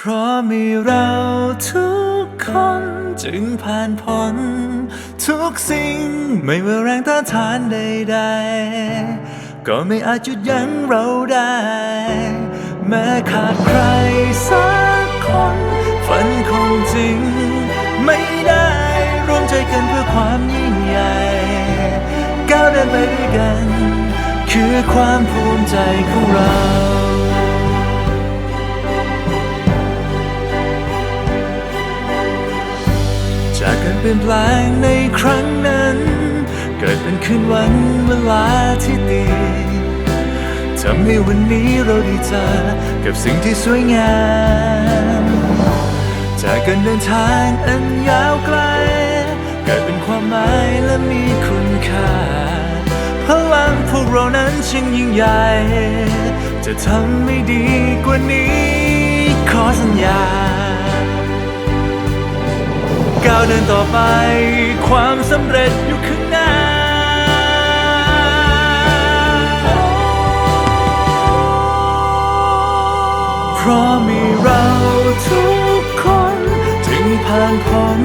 เพราะมีเราทุกคนจึงผ่านพ้นทุกสิ่งไม่ว่าแรงต้านทานใดๆ ก็ไม่อาจหยุดยั้งเราได้ แม้ขาดใครสักคน ฝันคงจริง ไม่ได้รวมใจกันเพื่อความยิ่งใหญ่ ก้าวเดินไปด้วยกัน คือความภูมิใจของเรา เปลี่ยนแปลงในครั้งนั้น เกิดเป็นคืนวันเวลาที่ดีทำให้วันนี้เราได้เจอกับสิ่งที่สวยงาม จากการเดินทางอันยาวไกล เกิดเป็นความหมายและมีคุณค่า พลังพวกเรานั้นช่างยิ่งใหญ่ จะทำให้ดีกว่านี้ ขอสัญญา เดินต่อไป ความสำเร็จอยู่ข้างหน้า เพราะมีเราทุกคนจึงผ่านพ้น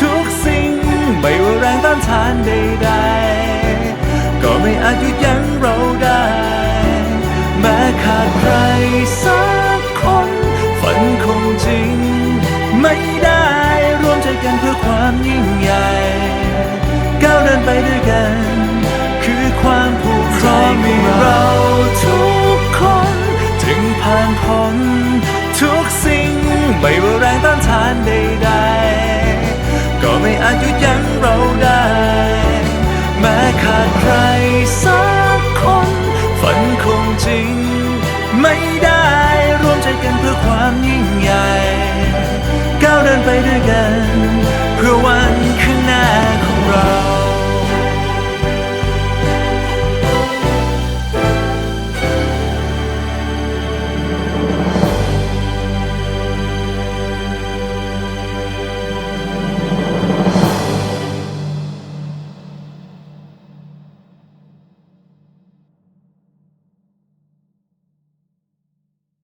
ทุกสิ่ง ไม่ว่าแรงต้านทานใดๆ ก็ไม่อาจหยุดยั้งเราได้ แม้ขาดใครสัก จริง ไม่ได้ร่วมใจกันเพื่อความยิ่งใหญ่ ก้าวเดินไปด้วยกัน เพื่อวัน